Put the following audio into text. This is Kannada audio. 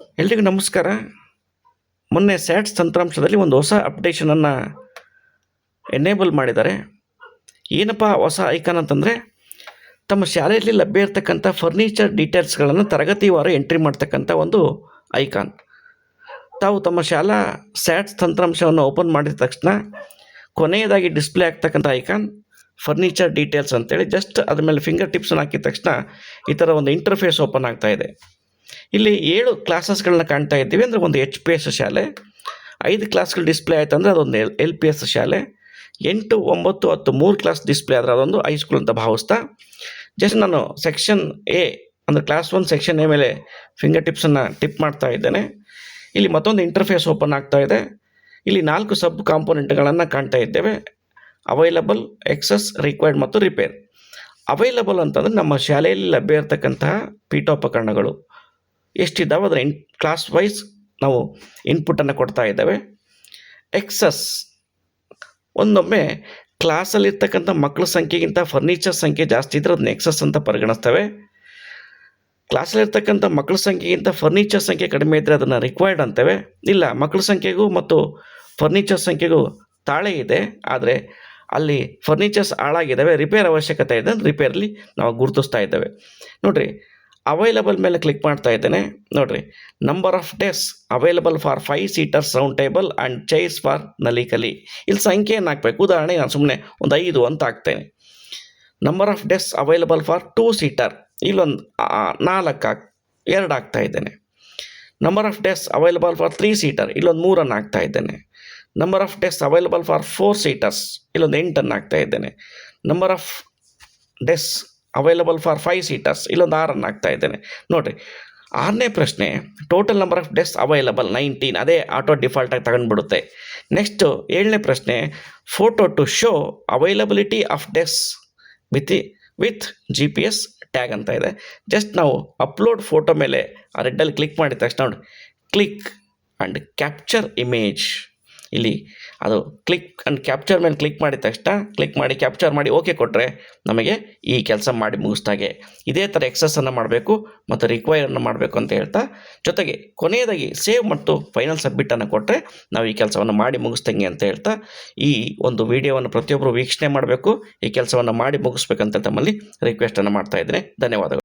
ಎಲ್ರಿಗೂ ನಮಸ್ಕಾರ. ಮೊನ್ನೆ ಸ್ಯಾಟ್ಸ್ ತಂತ್ರಾಂಶದಲ್ಲಿ ಒಂದು ಹೊಸ ಅಪ್ಡೇಷನನ್ನು ಎನೇಬಲ್ ಮಾಡಿದ್ದಾರೆ. ಏನಪ್ಪ ಹೊಸ ಐಕಾನ್ ಅಂತಂದರೆ, ತಮ್ಮ ಶಾಲೆಯಲ್ಲಿ ಲಭ್ಯ ಇರತಕ್ಕಂಥ ಫರ್ನಿಚರ್ ಡೀಟೇಲ್ಸ್ಗಳನ್ನು ತರಗತಿವಾರು ಎಂಟ್ರಿ ಮಾಡ್ತಕ್ಕಂಥ ಒಂದು ಐಕಾನ್. ತಾವು ತಮ್ಮ ಶಾಲಾ ಸ್ಯಾಟ್ಸ್ ತಂತ್ರಾಂಶವನ್ನು ಓಪನ್ ಮಾಡಿದ ತಕ್ಷಣ, ಕೊನೆಯದಾಗಿ ಡಿಸ್ಪ್ಲೇ ಆಗ್ತಕ್ಕಂಥ ಐಕಾನ್, ಫರ್ನಿಚರ್ ಡೀಟೇಲ್ಸ್ ಅಂತೇಳಿ ಜಸ್ಟ್ ಅದ್ರ ಮೇಲೆ ಫಿಂಗರ್ ಟಿಪ್ಸನ್ನು ಹಾಕಿದ ತಕ್ಷಣ ಈ ಥರ ಒಂದು ಇಂಟರ್ಫೇಸ್ ಓಪನ್ ಆಗ್ತಾ ಇದೆ. ಇಲ್ಲಿ ಏಳು ಕ್ಲಾಸಸ್ಗಳನ್ನ ಕಾಣ್ತಾ ಇದ್ದೀವಿ. ಅಂದರೆ ಒಂದು ಎಚ್ ಪಿ ಎಸ್ ಶಾಲೆ, ಐದು ಕ್ಲಾಸ್ಗಳು ಡಿಸ್ಪ್ಲೇ ಆಯಿತು ಅಂದರೆ ಅದೊಂದು ಎಲ್ ಎಲ್ ಪಿ ಎಸ್ ಶಾಲೆ, ಎಂಟು, ಒಂಬತ್ತು, ಹತ್ತು, ಮೂರು ಕ್ಲಾಸ್ ಡಿಸ್ಪ್ಲೇ ಆದರೆ ಅದೊಂದು ಹೈಸ್ಕೂಲ್ ಅಂತ ಭಾವಿಸ್ತಾ ಜಸ್ಟ್ ನಾನು ಸೆಕ್ಷನ್ ಎ ಅಂದರೆ ಕ್ಲಾಸ್ ಒನ್ ಸೆಕ್ಷನ್ ಎ ಮೇಲೆ ಫಿಂಗರ್ ಟಿಪ್ಸನ್ನು ಟಿಪ್ ಮಾಡ್ತಾ ಇದ್ದೇನೆ. ಇಲ್ಲಿ ಮತ್ತೊಂದು ಇಂಟರ್ಫೇಸ್ ಓಪನ್ ಆಗ್ತಾ ಇದೆ. ಇಲ್ಲಿ ನಾಲ್ಕು ಸಬ್ ಕಾಂಪೋನೆಂಟ್ಗಳನ್ನು ಕಾಣ್ತಾ ಇದ್ದೇವೆ. ಅವೈಲಬಲ್ ಎಕ್ಸಸ್ ರಿಕ್ವೈರ್ಡ್ ಮತ್ತು ರಿಪೇರ್ ಅವೈಲಬಲ್ ಅಂತಂದರೆ ನಮ್ಮ ಶಾಲೆಯಲ್ಲಿ ಲಭ್ಯ ಇರತಕ್ಕಂತಹ ಪೀಠೋಪಕರಣಗಳು. ಎಷ್ಟಿದ್ದಾವೆ ಅದರ ಇನ್ ಕ್ಲಾಸ್ ವೈಸ್ ನಾವು ಇನ್ಪುಟನ್ನು ಕೊಡ್ತಾ ಇದ್ದೇವೆ. ಎಕ್ಸಸ್ ಒಂದೊಮ್ಮೆ ಕ್ಲಾಸಲ್ಲಿರ್ತಕ್ಕಂಥ ಮಕ್ಕಳ ಸಂಖ್ಯೆಗಿಂತ ಫರ್ನಿಚರ್ ಸಂಖ್ಯೆ ಜಾಸ್ತಿ ಇದ್ದರೆ ಅದನ್ನ ಎಕ್ಸಸ್ ಅಂತ ಪರಿಗಣಿಸ್ತೇವೆ. ಕ್ಲಾಸಲ್ಲಿರ್ತಕ್ಕಂಥ ಮಕ್ಕಳ ಸಂಖ್ಯೆಗಿಂತ ಫರ್ನಿಚರ್ ಸಂಖ್ಯೆ ಕಡಿಮೆ ಇದ್ದರೆ ಅದನ್ನು ರಿಕ್ವೈರ್ಡ್ ಅಂತೇವೆ. ಇಲ್ಲ ಮಕ್ಕಳ ಸಂಖ್ಯೆಗೂ ಮತ್ತು ಫರ್ನಿಚರ್ ಸಂಖ್ಯೆಗೂ ತಾಳೆ ಇದೆ. ಆದರೆ ಅಲ್ಲಿ ಫರ್ನಿಚರ್ಸ್ ಹಾಳಾಗಿದ್ದಾವೆ. ರಿಪೇರ್ ಅವಶ್ಯಕತೆ ಇದೆ ರಿಪೇರ್ಲಿ ನಾವು ಗುರುತಿಸ್ತಾ ಇದ್ದೇವೆ. ನೋಡಿರಿ ಅವೈಲಬಲ್ ಮೇಲೆ ಕ್ಲಿಕ್ ಮಾಡ್ತಾ ಇದ್ದೇನೆ. ನೋಡಿರಿ number of days available for five seaters round table and ಚೈಸ್ for Nalikali. ಇಲ್ಲಿ ಸಂಖ್ಯೆಯನ್ನು ಹಾಕಬೇಕು? ಉದಾಹರಣೆ, ನಾನು ಸುಮ್ಮನೆ ಒಂದು ಐದು ಅಂತ ಹಾಕ್ತೇನೆ. Number of desks available for two seater ಇಲ್ಲೊಂದು ನಾಲ್ಕು ಹಾಕ್, ಎರಡು ಹಾಕ್ತಾ ಇದ್ದೇನೆ. Number of desks available for three seater ಇಲ್ಲೊಂದು ಮೂರನ್ನು ಹಾಕ್ತಾ ಇದ್ದೇನೆ. Number of desks available for four seaters ಇಲ್ಲೊಂದು ಎಂಟನ್ನು ಹಾಕ್ತಾ ಇದ್ದೇನೆ. Number of desks available for five seaters ಇಲ್ಲೊಂದು ಆರನ್ನು ಆಗ್ತಾ ಇದ್ದೇನೆ. ನೋಡಿರಿ, ಆರನೇ ಪ್ರಶ್ನೆ total number of desk available nineteen ಅದೇ ಆಟೋ ಡಿಫಾಲ್ಟಾಗಿ ತಗೊಂಡ್ಬಿಡುತ್ತೆ. ನೆಕ್ಸ್ಟು ಏಳನೇ ಪ್ರಶ್ನೆ photo to show availability of desk with with G P S tag ಅಂತ ಇದೆ. ಜಸ್ಟ್ ನಾವು ಅಪ್ಲೋಡ್ ಫೋಟೋ ಮೇಲೆ ಆ ರೆಡ್ಡಲ್ಲಿ ಕ್ಲಿಕ್ ಮಾಡಿದ ತಕ್ಷಣ ನೋಡಿ ಕ್ಲಿಕ್ ಆ್ಯಂಡ್ ಕ್ಯಾಪ್ಚರ್ ಇಮೇಜ್ ಇಲ್ಲಿ ಅದು ಕ್ಲಿಕ್ ಅಂಡ್ ಕ್ಯಾಪ್ಚರ್ ಮೇಲೆ ಕ್ಲಿಕ್ ಮಾಡಿದ ತಕ್ಷಣ ಕ್ಲಿಕ್ ಮಾಡಿ ಕ್ಯಾಪ್ಚರ್ ಮಾಡಿ ಓಕೆ ಕೊಟ್ಟರೆ ನಮಗೆ ಈ ಕೆಲಸ ಮಾಡಿ ಮುಗಿಸ್ದಾಗೆ ಇದೇ ಥರ ಎಕ್ಸಸ್ಸನ್ನು ಮಾಡಬೇಕು ಮತ್ತು ರಿಕ್ವೈರನ್ನು ಮಾಡಬೇಕು ಅಂತ ಹೇಳ್ತಾ, ಜೊತೆಗೆ ಕೊನೆಯದಾಗಿ ಸೇವ್ ಮತ್ತು ಫೈನಲ್ ಸಬ್ಮಿಟನ್ನು ಕೊಟ್ಟರೆ ನಾವು ಈ ಕೆಲಸವನ್ನು ಮಾಡಿ ಮುಗಿಸ್ದಂಗೆ ಅಂತ ಹೇಳ್ತಾ, ಈ ಒಂದು ವಿಡಿಯೋವನ್ನು ಪ್ರತಿಯೊಬ್ಬರು ವೀಕ್ಷಣೆ ಮಾಡಬೇಕು, ಈ ಕೆಲಸವನ್ನು ಮಾಡಿ ಮುಗಿಸ್ಬೇಕಂತ ತಮ್ಮಲ್ಲಿ ರಿಕ್ವೆಸ್ಟನ್ನು ಮಾಡ್ತಾ ಇದ್ದೇನೆ. ಧನ್ಯವಾದಗಳು.